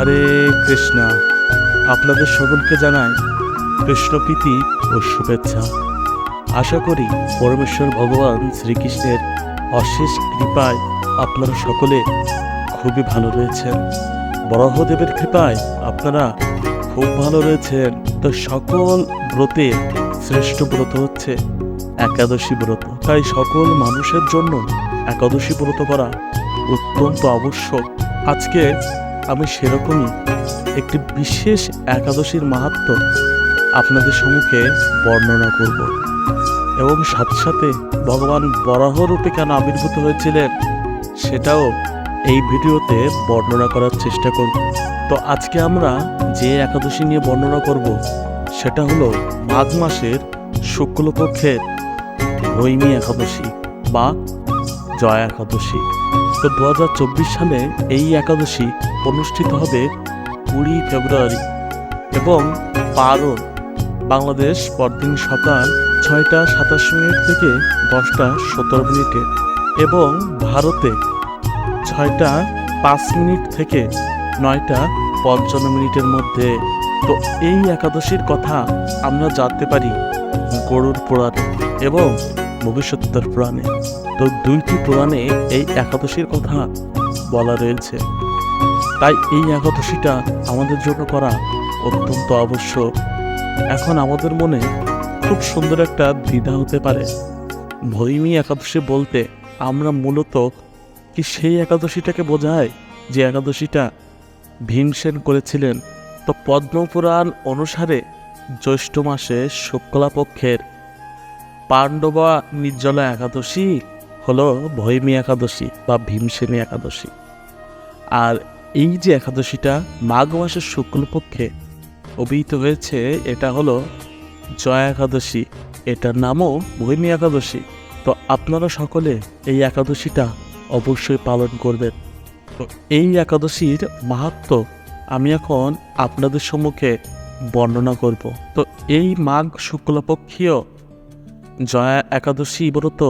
হরে কৃষ্ণা, আপনাদের সকলকে জানাই কৃষ্ণপ্রীতি ও শুভেচ্ছা। আশা করি পরমেশ্বর ভগবান শ্রীকৃষ্ণের অশেষ কৃপায় আপনারা সকলে খুবই ভালো রয়েছেন। বরাহদেবের কৃপায় আপনারা খুব ভালো রয়েছেন। তো সকল ব্রতের শ্রেষ্ঠ ব্রত হচ্ছে একাদশী ব্রত। তাই সকল মানুষের জন্য একাদশী ব্রত করা অত্যন্ত আবশ্যক। আজকে আমি সেরকমই একটি বিশেষ একাদশীর মাহাত্ম আপনাদের সম্মুখে বর্ণনা করব। এবং সাথে সাথে ভগবান বরাহ রূপে কেন আবির্ভূত হয়েছিলেন সেটাও এই ভিডিওতে বর্ণনা করার চেষ্টা করব। তো আজকে আমরা যে একাদশী নিয়ে বর্ণনা করব, সেটা হলো মাঘ মাসের শুক্লপক্ষের ভৈমী একাদশী বা জয়া একাদশী। তো দু হাজার চব্বিশ সালে এই একাদশী অনুষ্ঠিত হবে কুড়ি ফেব্রুয়ারি এবং পারণ বাংলাদেশ পরদিন সকাল ছয়টা সাতাশ মিনিট থেকে দশটা সতেরো মিনিটে এবং ভারতে ছয়টা পাঁচ মিনিট থেকে নয়টা পঞ্চান্ন মিনিটের মধ্যে। তো এই একাদশীর কথা আমরা জানতে পারি গরুর পুরাণে এবং ভবিষ্যতের পুরাণে। তো দুইটি পুরাণে এই একাদশীর কথা বলা রয়েছে। তাই এই একাদশীটা আমাদের জন্য করা অত্যন্ত আবশ্যক। এখন আমাদের মনে খুব সুন্দর একটা দ্বিধা হতে পারে। ভৈমী একাদশী বলতে আমরা মূলত কি সেই একাদশীটাকে বোঝায় যে একাদশীটা ভীমসেন করেছিলেন? তো পদ্মপুরাণ অনুসারে জ্যৈষ্ঠ মাসে শুক্লাপক্ষের পাণ্ডবা নির্জলা একাদশী হলো ভৈমী একাদশী বা ভীমসেনী একাদশী। আর এই যে একাদশীটা মাঘ মাসের শুক্লপক্ষে অভিহিত হয়েছে, এটা হলো জয়া একাদশী। এটার নামও ভৈমী একাদশী। তো আপনারা সকলে এই একাদশীটা অবশ্যই পালন করবেন। তো এই একাদশীর মাহাত্ম আমি এখন আপনাদের সম্মুখে বর্ণনা করব। তো এই মাঘ শুক্লপক্ষীয় জয়া একাদশী ব্রত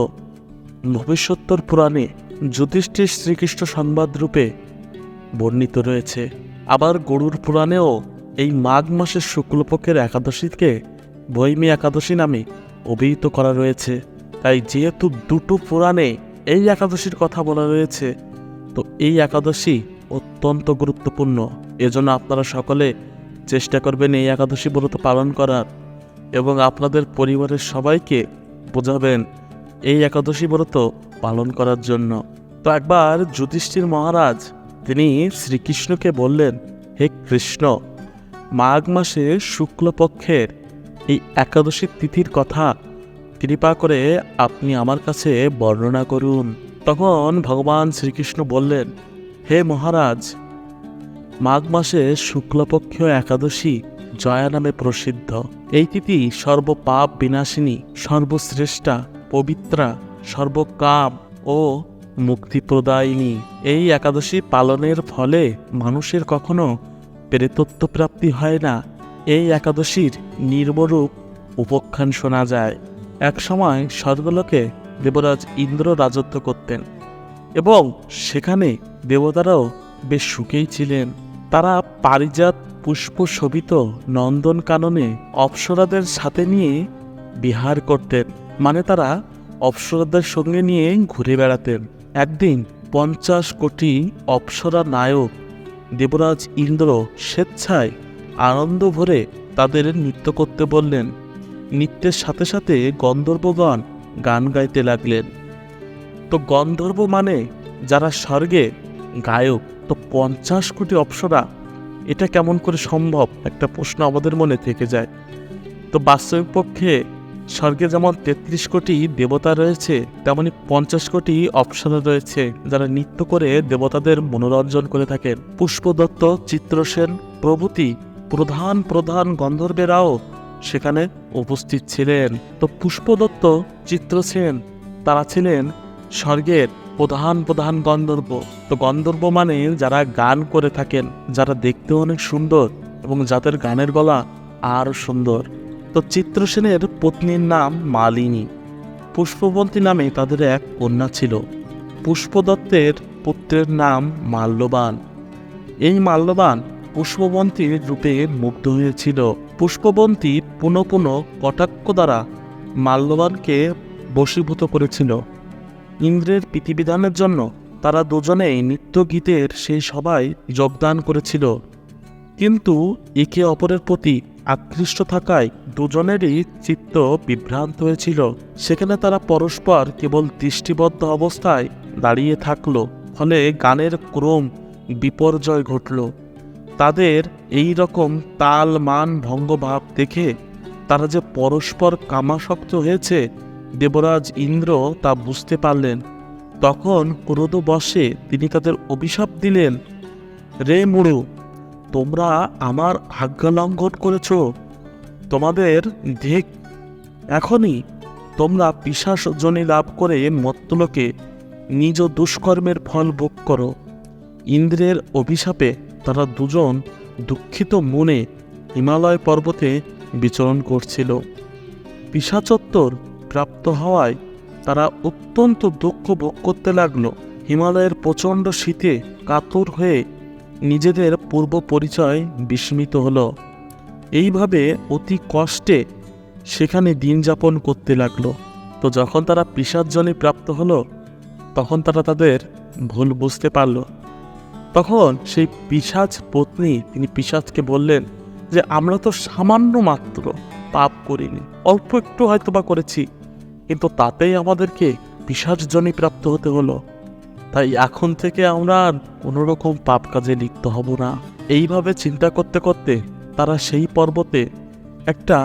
ভবিষ্যত্তর পুরাণে যুধিষ্ঠির শ্রীকৃষ্ণ সংবাদ রূপে বর্ণিত রয়েছে। আবার গরুর পুরাণেও এই মাঘ মাসের শুক্লপক্ষের একাদশীকে বৈমী একাদশী নামে অভিহিত করা রয়েছে। তাই যেহেতু দুটো পুরাণে এই একাদশীর কথা বলা রয়েছে, তো এই একাদশী অত্যন্ত গুরুত্বপূর্ণ। এজন্য আপনারা সকলে চেষ্টা করবেন এই একাদশী ব্রত পালন করার এবং আপনাদের পরিবারের সবাইকে বোঝাবেন এই একাদশী ব্রত পালন করার জন্য। তো একবার যুধিষ্ঠির মহারাজ, তিনি শ্রীকৃষ্ণকে বললেন, হে কৃষ্ণ, মাঘ মাসে শুক্লপক্ষের এই একাদশী তিথির কথা কৃপা করে আপনি আমার কাছে বর্ণনা করুন। তখন ভগবান শ্রীকৃষ্ণ বললেন, হে মহারাজ, মাঘ মাসে শুক্লপক্ষ একাদশী জয়া নামে প্রসিদ্ধ। এই তিথি সর্বপাপ বিনাশিনী, সর্বশ্রেষ্ঠা। পবিত্রা, সর্বকাম ও মুক্তিপ্রদায়িনী। এই একাদশী পালনের ফলে মানুষের কখনো প্রেতত্ব প্রাপ্তি হয় না। এই একাদশীর নির্মরূপ উপখ্যান শোনা যায়। এক সময় স্বর্গলোকে দেবরাজ ইন্দ্র রাজত্ব করতেন এবং সেখানে দেবতারাও বেশ সুখেই ছিলেন। তারা পারিজাত পুষ্প শোভিত নন্দন কাননে অপ্সরাদের সাথে নিয়ে বিহার করতেন। মানে তারা অপ্সরাদের সঙ্গে নিয়ে ঘুরে বেড়াতেন। একদিন পঞ্চাশ কোটি অপ্সরা নায়ক দেবরাজ ইন্দ্র স্বেচ্ছায় আনন্দ ভরে তাদের নৃত্য করতে বললেন। নৃত্যের সাথে সাথে গন্ধর্বগণ গান গাইতে লাগলেন। তো গন্ধর্ব মানে যারা স্বর্গে গায়ক, তো পঞ্চাশ কোটি অপ্সরা, এটা কেমন করে সম্ভব? একটা প্রশ্ন আমাদের মনে থেকে যায়। তো বাস্তবিক পক্ষে স্বর্গে যেমন তেত্রিশ কোটি দেবতা রয়েছে, তেমনি পঞ্চাশ কোটি অপ্সরা রয়েছে, যারা নৃত্য করে দেবতাদের মনোরঞ্জন করে থাকেন পুষ্পদত্ত, চিত্রসেন প্রভৃতি প্রধান প্রধান গন্ধর্বেরাও সেখানে উপস্থিত ছিলেন। তো পুষ্পদত্ত, চিত্রসেন, তারা ছিলেন স্বর্গের প্রধান প্রধান গন্ধর্ব। তো গন্ধর্ব মানে যারা গান করে থাকেন, যারা দেখতে অনেক সুন্দর এবং যাদের গানের গলা আরও সুন্দর। তো চিত্রসেনের পত্নীর নাম মালিনী। পুষ্পবন্তী নামে তাদের এক কন্যা ছিল। পুষ্পদত্তের পুত্রের নাম মাল্যবান। এই মাল্যবান পুষ্পবন্তীর রূপে মুগ্ধ হয়েছিল। পুষ্পবন্তী পুনঃ পুনঃ কটাক্ষ দ্বারা মাল্যবানকে বশীভূত করেছিল। ইন্দ্রের প্রীতিবিধানের জন্য তারা দুজনেই নৃত্য গীতের সেই সবাই যোগদান করেছিল। কিন্তু একে অপরের প্রতি আকৃষ্ট থাকায় দুজনেরই চিত্ত বিভ্রান্ত হয়েছিল। সেখানে তারা পরস্পর কেবল দৃষ্টিবদ্ধ অবস্থায় দাঁড়িয়ে থাকল, ফলে গানের ক্রম বিপর্যয় ঘটল। তাদের এই রকম তাল মান ভঙ্গভাব দেখে তারা যে পরস্পর কামাসক্ত হয়েছে, দেবরাজ ইন্দ্র তা বুঝতে পারলেন। তখন ক্রোধ বসে তিনি তাদের অভিশাপ দিলেন, রে মুড়ু তোমরা আমার আজ্ঞা লঙ্ঘন করেছ। তোমাদের দেখ, এখনই তোমরা পিসাস জনি লাভ করে মত্তলোকে নিজ দুষ্কর্মের ফল ভোগ করো। ইন্দ্রের অভিশাপে তারা দুজন দুঃখিত মনে হিমালয় পর্বতে বিচরণ করছিল। পিসাচত্বর প্রাপ্ত হওয়ায় তারা অত্যন্ত দুঃখ ভোগ করতে লাগল। হিমালয়ের প্রচণ্ড শীতে কাতর হয়ে নিজেদের পূর্ব পরিচয় বিস্মিত হলো। এইভাবে অতি কষ্টে সেখানে দিন যাপন করতে লাগল। তো যখন তারা পিসাজ্জনে প্রাপ্ত হলো, তখন তারা তাদের ভুল বুঝতে পারল। তখন সেই পিসাজ পত্নী তিনি পিসাজকে বললেন যে, আমরা তো সামান্য মাত্র পাপ করিনি, অল্প একটু হয়তো বা করেছি। কিন্তু তাতেই আমাদেরকে পিসাজজনই প্রাপ্ত হতে হলো। তাই এখন থেকে আমরা আর কোনো রকম পাপ কাজে লিপ্ত হব না। এইভাবে চিন্তা করতে করতে তারা সেই পর্বতে একটা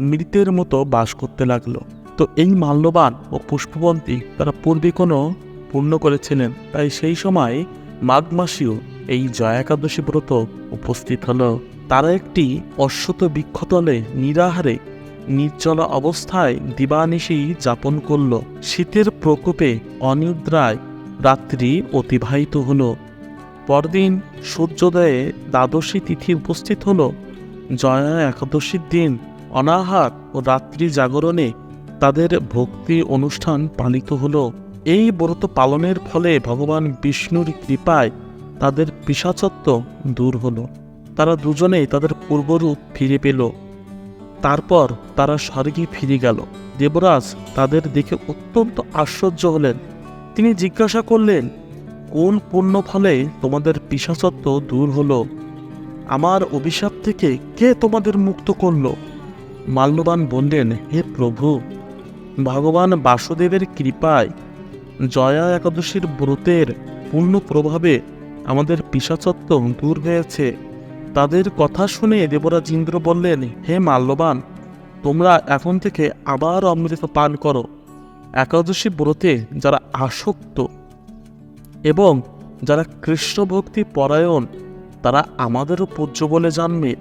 মৃতের মতো বাস করতে লাগল। তো এই মাল্যবান ও পুষ্পবন্তী তারা পূর্বে কোনো পূর্ণ করেছিলেন, তাই সেই সময় মাঘ মাসেও এই জয়া একাদশী ব্রত উপস্থিত হলো। তারা একটি অশ্বত বৃক্ষতলে নিরাহারে নির্জল অবস্থায় দিবানিশি যাপন করল। শীতের প্রকোপে অনিদ্রায় রাত্রি অতিবাহিত হলো। পরদিন সূর্যোদয়ে দ্বাদশী তিথি উপস্থিত হলো। জয়া একাদশীর দিন অনাহার ও রাত্রি জাগরণে তাদের ভক্তি অনুষ্ঠান পালিত হলো। এই ব্রত পালনের ফলে ভগবান বিষ্ণুর কৃপায় তাদের পিসাচত্ব দূর হলো। তারা দুজনেই তাদের পূর্বরূপ ফিরে পেল। তারপর তারা স্বর্গে ফিরে গেল। দেবরাজ তাদের দেখে অত্যন্ত আশ্চর্য হলেন। তিনি জিজ্ঞাসা করলেন, কোন পুণ্য ফলে তোমাদের পিসাচত্ব দূর হলো? আমার অভিশাপ থেকে কে তোমাদের মুক্ত করল? মাল্যবান বললেন, হে প্রভু, ভগবান বাসুদেবের কৃপায় জয়া একাদশীর ব্রতের পূর্ণ প্রভাবে আমাদের পিসাচত্ব দূর হয়েছে। তাদের কথা শুনে দেবরাজ ইন্দ্র বললেন, হে মাল্যবান, তোমরা এখন থেকে আবার অমৃত পান করো। একাদশী ব্রতে যারা আসক্ত এবং যারা কৃষ্ণ ভক্তি পরায়ণ, তারা আমাদেরও পূজ্য বলে জানবে।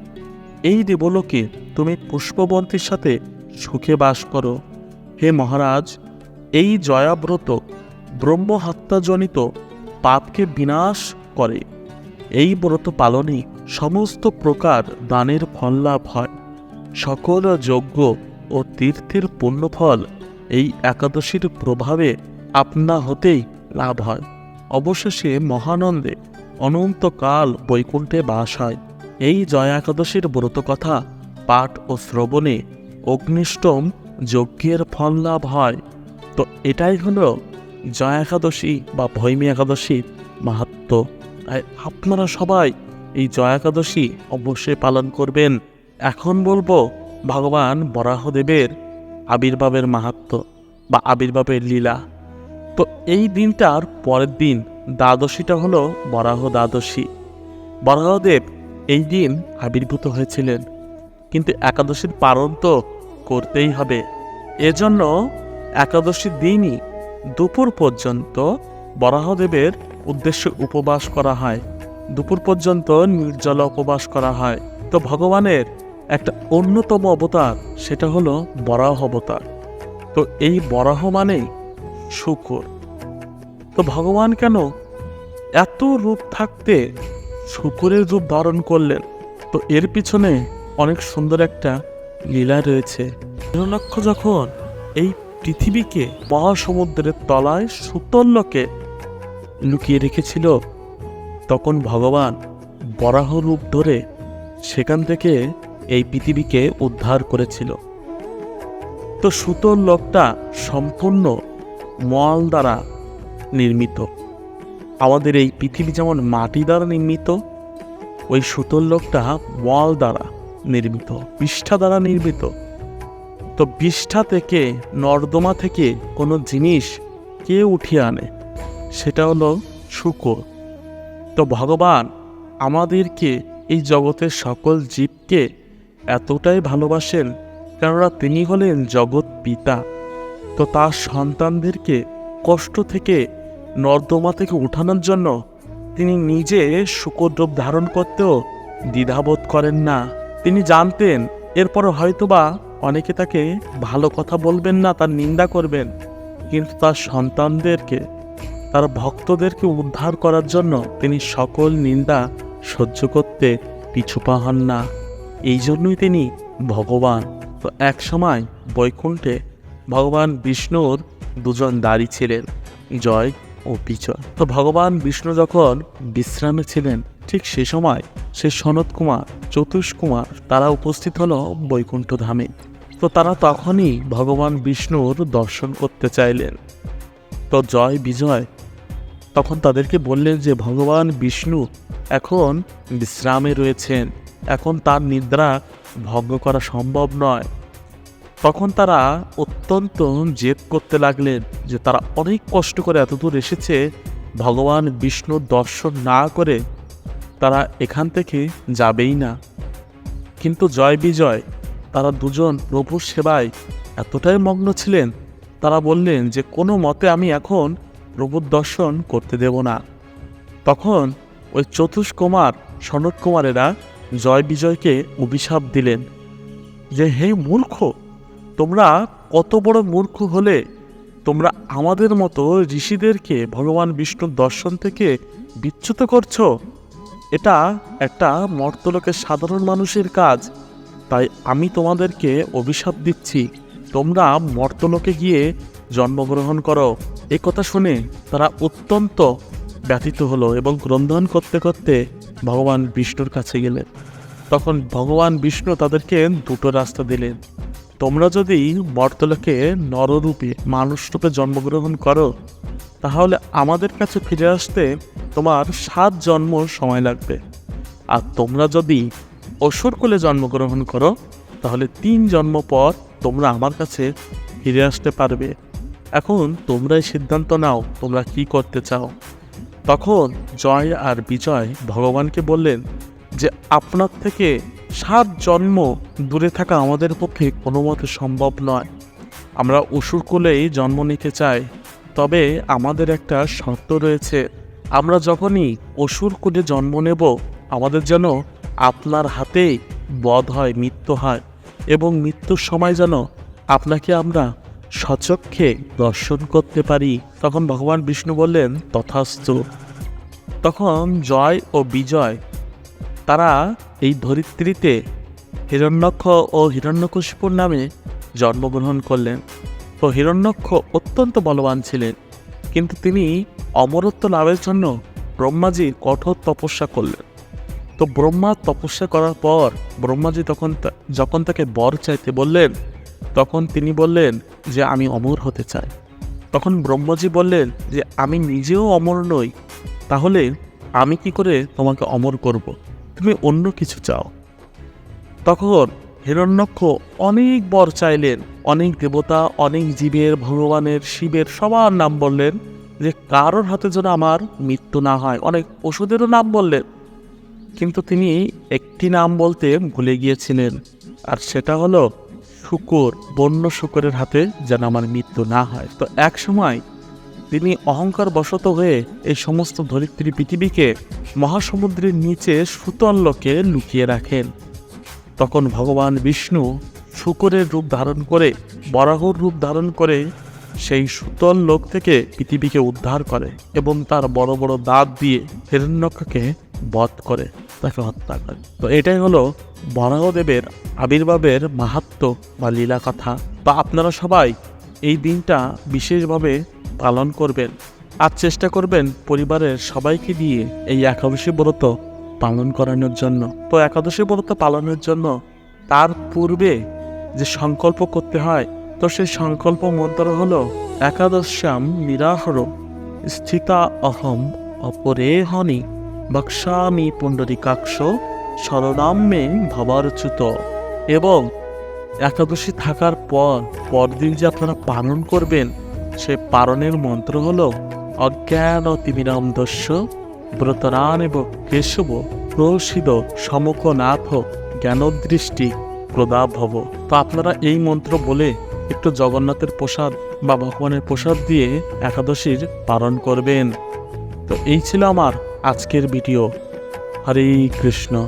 এই দেবলোকে তুমি পুষ্পবন্তীর সাথে সুখে বাস করো। হে মহারাজ, এই জয়াব্রত ব্রহ্মহত্যাজনিত পাপকে বিনাশ করে। এই ব্রত পালনে সমস্ত প্রকার দানের ফল লাভ হয়। সকল যজ্ঞ ও তীর্থের পুণ্যফল এই একাদশীর প্রভাবে আপনা হতেই লাভ হয়। অবশেষে মহানন্দে অনন্তকাল বৈকুণ্ঠে বাস হয়। এই জয়া একাদশীর ব্রত কথা পাঠ ও শ্রবণে অগ্নিষ্টম যজ্ঞের ফল লাভ হয়। তো এটাই হলো জয়া একাদশী বা ভৈমী একাদশীর মাহাত্ম। তাই আপনারা সবাই এই জয়া একাদশী অবশ্যই পালন করবেন। এখন বলব, ভগবান বরাহদেবের আবির্ভাবের মাহাত্ম বা আবির্ভাবের লীলা। তো এই দিনটার পরের দিন দ্বাদশীটা হলো বরাহ দ্বাদশী। বরাহদেব এই দিন আবির্ভূত হয়েছিলেন। কিন্তু একাদশীর পালন তো করতেই হবে। এজন্য একাদশীর দিনই দুপুর পর্যন্ত বরাহদেবের উদ্দেশ্যে উপবাস করা হয়। দুপুর পর্যন্ত নির্জলা উপবাস করা হয়। তো ভগবানের একটা অন্যতম অবতার, সেটা হলো বরাহ অবতার। তো এই বরাহ মানেই শুকর। তো ভগবান কেন এত রূপ থাকতে শুকুরের রূপ ধারণ করলেন? তো এর পিছনে অনেক সুন্দর একটা লীলা রয়েছে। হিরণ্যাক্ষ যখন এই পৃথিবীকে মহাসমুদ্রের তলায় সুতল্যকে লুকিয়ে রেখেছিল, তখন ভগবান বরাহ রূপ ধরে সেখান থেকে এই পৃথিবীকে উদ্ধার করেছিল। তো সুতোর লোকটা সম্পূর্ণ মল দ্বারা নির্মিত। আমাদের এই পৃথিবী যেমন মাটি দ্বারা নির্মিত, ওই সুতোর লোকটা মল দ্বারা নির্মিত, পৃষ্ঠা দ্বারা নির্মিত। তো বিষ্ঠা থেকে, নর্দমা থেকে কোনো জিনিস কে উঠিয়ে আনে? সেটা হলো শুকর। তো ভগবান আমাদেরকে এই জগতের সকল জীবকে এতটাই ভালোবাসেন, কেননা তিনি হলেন জগৎ পিতা। তো তার সন্তানদেরকে কষ্ট থেকে, নর্দমা থেকে উঠানোর জন্য তিনি নিজে শুকর রূপ ধারণ করতেও দ্বিধাবোধ করেন না। তিনি জানতেন এরপর হয়তোবা অনেকে তাকে ভালো কথা বলবেন না, তার নিন্দা করবেন। কিন্তু তার সন্তানদেরকে, তার ভক্তদেরকে উদ্ধার করার জন্য তিনি সকল নিন্দা সহ্য করতে পিছু পা হন না। এই জন্যই তিনি ভগবান। তো এক সময় বৈকুণ্ঠে ভগবান বিষ্ণুর দুজন দাড়ি ছিলেন, জয় ও বিজয়। তো ভগবান বিষ্ণু যখন বিশ্রামে ছিলেন, ঠিক সে সময় সে সনত কুমার, চতুষ কুমার, তারা উপস্থিত হলো বৈকুণ্ঠ ধামে। তো তারা তখনই ভগবান বিষ্ণুর দর্শন করতে চাইলেন। তো জয়, বিজয় তখন তাদেরকে বললেন যে, ভগবান বিষ্ণু এখন বিশ্রামে রয়েছেন। এখন তার নিদ্রা ভঙ্গ করা সম্ভব নয়। তখন তারা অত্যন্ত জেদ করতে লাগলেন যে তারা অনেক কষ্ট করে এতদূর এসেছে, ভগবান বিষ্ণুর দর্শন না করে তারা এখান থেকে যাবেই না। কিন্তু জয় বিজয়, তারা দুজন প্রভুর সেবায় এতটাই মগ্ন ছিলেন, তারা বললেন যে কোনো মতে আমি এখন প্রভুর দর্শন করতে দেব না। তখন ওই চতুষ্কুমার সনৎ কুমারেরা জয় বিজয়কে অভিশাপ দিলেন। যে, হে মূর্খ, তোমরা কত বড় মূর্খ হলে, তোমরা আমাদের মতো ঋষিদেরকে ভগবান বিষ্ণুর দর্শন থেকে বিচ্যুত করছ? এটা একটা মর্তলোকের সাধারণ মানুষের কাজ। তাই আমি তোমাদেরকে অভিশাপ দিচ্ছি। তোমরা মর্তলোকে গিয়ে জন্মগ্রহণ করো। এ কথা শুনে তারা অত্যন্ত ব্যথিত হলো এবং ক্রন্দন করতে করতে ভগবান বিষ্ণুর কাছে গেলেন তখন ভগবান বিষ্ণু তাদেরকে দুটো রাস্তা দিলেন। তোমরা যদি মর্তলোকে নররূপে, মানুষরূপে জন্মগ্রহণ করো, তাহলে আমাদের কাছে ফিরে আসতে তোমার সাত জন্ম সময় লাগবে। আর তোমরা যদি অসুর কোলে জন্মগ্রহণ করো, তাহলে তিন জন্ম পর তোমরা আমার কাছে ফিরে আসতে পারবে। এখন তোমরাই সিদ্ধান্ত নাও, তোমরা কি করতে চাও। তখন জয় আর বিজয় ভগবানকে বললেন যে, আপনার থেকে সাত জন্ম দূরে থাকা আমাদের পক্ষে কোনো মতে সম্ভব নয়। আমরা অসুর কোলেই জন্ম নিতে চাই। তবে আমাদের একটা শর্ত রয়েছে। আমরা যখনই অসুর কোলে জন্ম নেব, আমাদের যেন আপনার হাতেই বধ হয়, মৃত্যু হয় এবং মৃত্যুর সময় যেন আপনাকে আমরা সচক্ষে দর্শন করতে পারি। তখন ভগবান বিষ্ণু বললেন, তথাস্তু। তখন জয় ও বিজয়, তারা এই ধরিত্রীতে হিরণ্যক্ষ ও হিরণ্যকশিপুর নামে জন্মগ্রহণ করলেন তো হিরণ্যক্ষ অত্যন্ত বলবান ছিলেন। কিন্তু তিনি অমরত্ব লাভের জন্য ব্রহ্মাজি কঠোর তপস্যা করলেন। তো ব্রহ্মা তপস্যা করার পর ব্রহ্মাজি তখন যখন তাকে বর চাইতে বললেন তখন তিনি বললেন যে আমি অমর হতে চাই। তখন ব্রহ্মজি বললেন যে আমি নিজেও অমর নই, তাহলে আমি কি করে তোমাকে অমর করব? তুমি অন্য কিছু চাও। তখন হিরণ্যক্ষ অনেক বর চাইলেন, অনেক দেবতা, অনেক জীবের, ভগবানের, শিবের সবার নাম বললেন যে কারোর হাতে যেন আমার মৃত্যু না হয়। অনেক ওষুধেরও নাম বললেন। কিন্তু তিনি একটি নাম বলতে ভুলে গিয়েছিলেন, আর সেটা হলো শুকর, বন্য শুকরের হাতে যেন আমার মৃত্যু না হয়। তো এক সময় তিনি অহংকার বশত হয়ে এই সমস্ত ধরিত্রী পৃথিবীকে মহাসমুদ্রের নিচে সুতল লোকে লুকিয়ে রাখেন। তখন ভগবান বিষ্ণু শুকরের রূপ ধারণ করে, বরাহর রূপ ধারণ করে সেই সুতল লোক থেকে পৃথিবীকে উদ্ধার করে এবং তার বড় বড় দাঁত দিয়ে হিরণ্যক্ষকে বধ করে তাকে হত্যা করে। তো এটাই হলো বরাহদেবের আবির্ভাবের মাহাত্ম বা লীলা কথা। বা আপনারা সবাই এই দিনটা বিশেষভাবে পালন করবেন আর চেষ্টা করবেন পরিবারের সবাইকে দিয়ে এই একাদশী ব্রত পালন করানোর জন্য। তো একাদশী ব্রত পালনের জন্য তার পূর্বে যে সংকল্প করতে হয়, তো সেই সংকল্প মন্ত্র হলো একাদশ্যাম নিরাহর, স্থিতা অহম অপরেহনি বক্সামি পুণ্ডরিকাক্ষ শরণাম মে ভবারচ্যুত এবং একাদশী থাকার পর পরদিন যে আপনারা পালন করবেন, সে পালনের মন্ত্র হল, অজ্ঞান তিমিরম দস্য ব্রতরানেব কেশব প্রসিদ সমকনাথ জ্ঞানদৃষ্টি প্রদাভব। তো আপনারা এই মন্ত্র বলে একটু জগন্নাথের প্রসাদ বা ভগবানের প্রসাদ দিয়ে একাদশীর পালন করবেন। তো এই ছিল আমার আজকের ভিডিও। হরে কৃষ্ণ।